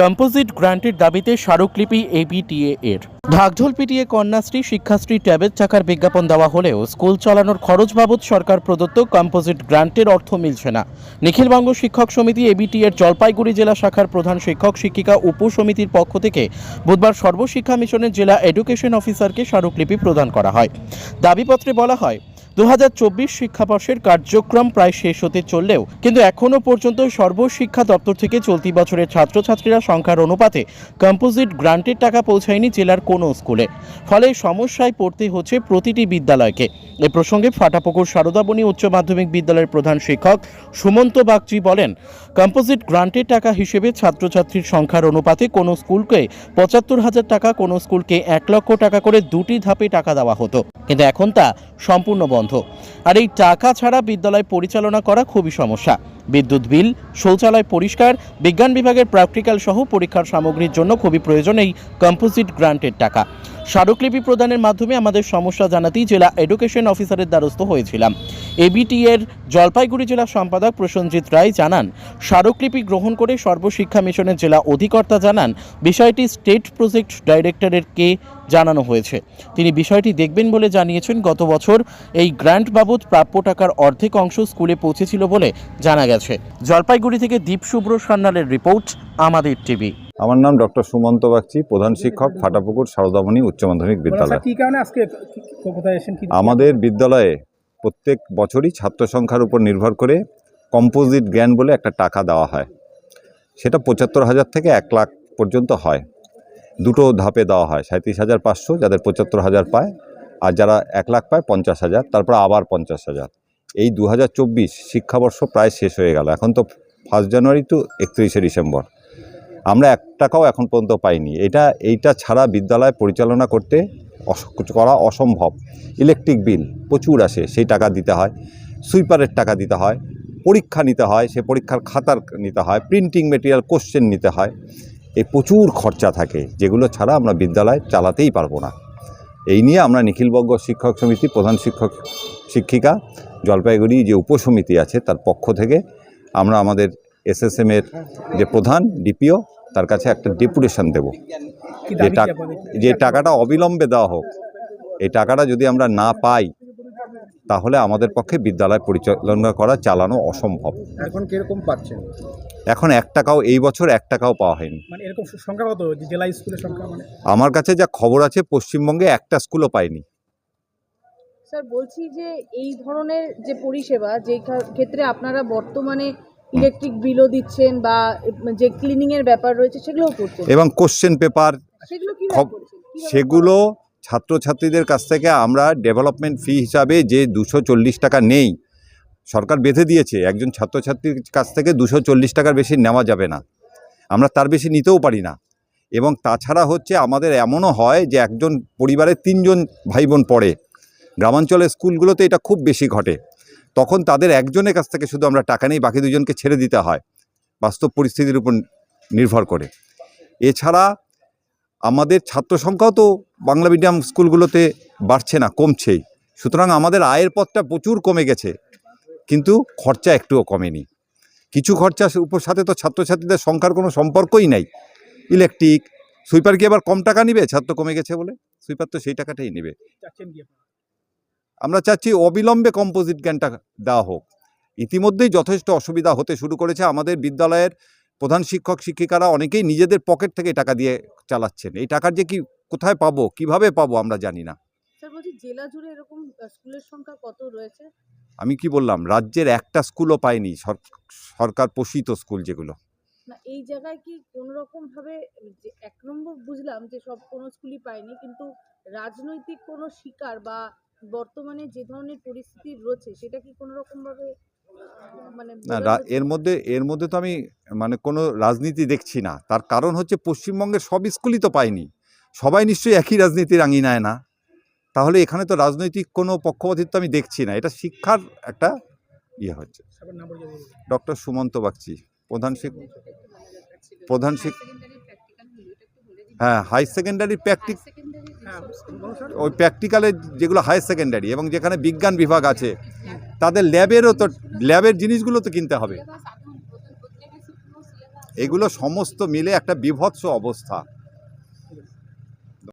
Composite গ্রান্টের দাবিতে স্মারকলিপি ABTA এর। ঢাকঢোল পিটিয়ে কন্যাশ্রী, শিক্ষাশ্রী, ট্যাবের চাকার বিজ্ঞাপন দেওয়া হলেও স্কুল চালানোর খরচ বাবদ সরকার প্রদত্ত কম্পোজিট গ্রান্টের অর্থ মিলছে না। নিখিলবঙ্গ শিক্ষক সমিতি এবিটি এর জলপাইগুড়ি জেলা শাখার প্রধান শিক্ষক, শিক্ষিকা উপ সমিতির পক্ষ থেকে বুধবার সর্বশিক্ষা মিশনের জেলা এডুকেশন অফিসারকে স্মারকলিপি প্রদান করা হয়। দাবিপত্রে বলা হয় দু হাজার চব্বিশ শিক্ষাবর্ষের কার্যক্রম প্রায় শেষ হতে চললেও কিন্তু এখনও পর্যন্ত সর্বশিক্ষা দপ্তর থেকে চলতি বছরের ছাত্রছাত্রীরা সংখ্যার অনুপাতে কম্পোজিট গ্রান্টের টাকা পৌঁছায়নি জেলার কোনো স্কুলে। ফলে সমস্যায় পড়তে হচ্ছে প্রতিটি বিদ্যালয়কে। এ প্রসঙ্গে ফাটাপুকুর সারদাবনী উচ্চ মাধ্যমিক বিদ্যালয়ের প্রধান শিক্ষক সুমন্ত বাগচি বলেন, কম্পোজিট গ্রান্টের টাকা হিসেবে ছাত্রছাত্রীর সংখ্যার অনুপাতে কোনো স্কুলকে পঁচাত্তর হাজার টাকা, কোনো স্কুলকে এক লক্ষ টাকা করে দুটি ধাপে টাকা দেওয়া হতো। কিন্তু এখন তা সম্পূর্ণ বন্ধ। আর এই টাকা ছাড়া বিদ্যালয় পরিচালনা করা খুবই সমস্যা। বিদ্যুৎ বিল, শৌচালয় পরিষ্কার, বিজ্ঞান বিভাগের প্র্যাকটিক্যাল সহ পরীক্ষার সামগ্রীর জন্য খুবই প্রয়োজন এই কম্পোজিট গ্রান্টের টাকা। স্মারকলিপি প্রদানের মাধ্যমে আমাদের সমস্যা জানাতেই জেলা এডুকেশন অফিসারের দ্বারস্থ হয়েছিলাম। এবিটি এর জলপাইগুড়ি জেলা সম্পাদক প্রসেনজিৎ রায় জানান, স্মারকলিপি গ্রহণ করে সর্বশিক্ষা মিশনের জেলা অধিকর্তা জানান, বিষয়টি স্টেট প্রজেক্ট ডাইরেক্টরের কে জানানো হয়েছে। তিনি বিষয়টি দেখবেন বলে জানিয়েছেন, গত বছর এই গ্র্যান্ট বাবদ প্রাপ্য টাকার অর্ধেক অংশ স্কুলে পৌঁছেছিল বলে জানা গেছে। জলপাইগুড়ি থেকে দীপ শুভ্র সান্যালের রিপোর্ট, আমাদের টিভি। আমার নাম ডক্টর সুমন্ত বাগচি প্রধান শিক্ষক ফাটাপুকুর সারদামণি উচ্চ মাধ্যমিক বিদ্যালয়। আমাদের বিদ্যালয়ে প্রত্যেক বছরই ছাত্র সংখ্যার উপর নির্ভর করে কম্পোজিট জ্ঞান বলে একটা টাকা দেওয়া হয়। সেটা পঁচাত্তর হাজার থেকে এক লাখ পর্যন্ত হয়। দুটো ধাপে দেওয়া হয় সাঁত্রিশ হাজার পাঁচশো যাদের পঁচাত্তর হাজার পায় আর যারা এক লাখ পায় পঞ্চাশ হাজার তারপর আবার পঞ্চাশ হাজার। এই দু হাজার চব্বিশ শিক্ষাবর্ষ প্রায় শেষ হয়ে গেল। এখন তো ফার্স্ট জানুয়ারি টু একত্রিশে ডিসেম্বর। আমরা এক টাকাও এখন পর্যন্ত পাইনি। এটা, এইটা ছাড়া বিদ্যালয় পরিচালনা করতে করা অসম্ভব। ইলেকট্রিক বিল প্রচুর আসে, সেই টাকা দিতে হয়। সুইপারের টাকা দিতে হয়। পরীক্ষা নিতে হয়, সে পরীক্ষার খাতার নিতে হয়। প্রিন্টিং মেটেরিয়াল কোশ্চেন নিতে হয়। এই প্রচুর খরচা থাকে, যেগুলো ছাড়া আমরা বিদ্যালয় চালাতেই পারব না। এই নিয়ে আমরা নিখিলবঙ্গ শিক্ষক সমিতি, প্রধান শিক্ষক শিক্ষিকা, জলপাইগুড়ি যে উপসমিতি আছে, তার পক্ষ থেকে আমরা আমাদের এসএসএমের যে প্রধান, ডিপিও তার কাছে একটা ডেপুটেশন দেব। যে টাকা যে টাকাটা অবিলম্বে দেওয়া হোক এই টাকাটা যদি আমরা না পাই তাহলে আমাদের পক্ষে বিদ্যালয় পরিচালনা করা চালানো অসম্ভব। এখন কীরকম পাচ্ছেন? এখন এক টাকাও এই বছর এক টাকাও পাওয়া হয়নি। মানে এরকম সংখ্যা কত? জেলা স্কুলের সংখ্যা মানে? আমার কাছে যা খবর আছে পশ্চিমবঙ্গে একটা স্কুলও পায়নি স্যার বলছি যে এই ধরনের যে পরিষেবা যে ক্ষেত্রে আপনারা বর্তমানে ইলেকট্রিক বিলও দিচ্ছেন বা যে ক্লিনিং এর ব্যাপার রয়েছে সেগুলোও করছেন। এবং কোশ্চেন পেপার সেগুলো কি সেগুলো ছাত্রছাত্রীদের কাছ থেকে আমরা ডেভেলপমেন্ট ফি হিসাবে যে দুশো চল্লিশ টাকা নেই সরকার বেঁধে দিয়েছে একজন ছাত্রছাত্রীর কাছ থেকে দুশো চল্লিশ টাকার বেশি নেওয়া যাবে না। আমরা তার বেশি নিতেও পারি না। এবং তাছাড়া হচ্ছে আমাদের এমনও হয় যে একজন পরিবারে তিনজন ভাই বোন পড়ে। গ্রামাঞ্চলের স্কুলগুলোতে এটা খুব বেশি ঘটে। তখন তাদের একজনের কাছ থেকে শুধু আমরা টাকা নেই, বাকি দুজনকে ছেড়ে দিতে হয়। বাস্তব পরিস্থিতির উপর নির্ভর করে। এছাড়া আমাদের ছাত্র সংখ্যাও তো বাংলা মিডিয়াম স্কুলগুলোতে বাড়ছে না, কমছেই। সুতরাং আমাদের আয়ের পথটা প্রচুর কমে গেছে, কিন্তু খরচা একটুও কমেনি। কিছু খরচা উপর সাথে তো ছাত্রছাত্রীদের সংখ্যার কোনো সম্পর্কই নাই। ইলেকট্রিক, সুইপার কি আবার কম টাকা নিবে? ছাত্র কমে গেছে বলে। সুইপার তো সেই টাকাটাই নেবে? আমরা চাচ্ছি অবিলম্বে কম্পোজিট জ্ঞানটা দেওয়া হোক। ইতিমধ্যেই যথেষ্ট অসুবিধা হতে শুরু করেছে। আমাদের বিদ্যালয়ের প্রধান শিক্ষক শিক্ষিকারা অনেকেই নিজেদের পকেট থেকে টাকা দিয়ে চালাচ্ছেন। এই টাকার যে কি কোথায় পাবো কীভাবে পাবো আমরা জানি না। জেলা জুড়ে এরকম স্কুলের সংখ্যা কত রয়েছে? আমি কি বললাম রাজ্যের একটা স্কুলও পায়নি সরকার পোষিত স্কুল যেগুলো। না এই জায়গায় কি কোনো রকম ভাবে এক নম্বর বুঝলাম যে সব কোনো স্কুলই পায়নি কিন্তু রাজনৈতিক কোনো শিকার বা বর্তমানে যে ধরনের পরিস্থিতি রয়েছে সেটা কি কোনো রকম ভাবে মানে না? এর মধ্যে এর মধ্যে তো আমি মানে কোনো রাজনীতি দেখছি না। তার কারণ হচ্ছে পশ্চিমবঙ্গের সব স্কুলই তো পায়নি। সবাই নিশ্চয়ই একই রাজনীতির আঙিনায় না। তাহলে এখানে তো রাজনৈতিক কোনো পক্ষপাতিত্ব আমি দেখছি না। এটা শিক্ষার একটা ইয়ে হচ্ছে। ডক্টর সুমন্ত বাগচি প্রধান শিক্ষক প্রধান শিক্ষক হ্যাঁ হাই সেকেন্ডারি প্র্যাকটিক হ্যাঁ ওই প্র্যাকটিক্যালে যেগুলো হায়ার সেকেন্ডারি এবং যেখানে বিজ্ঞান বিভাগ আছে, তাদের ল্যাবেরও তো, ল্যাবের জিনিসগুলো তো কিনতে হবে। এগুলো সমস্ত মিলে একটা বিভৎস অবস্থা।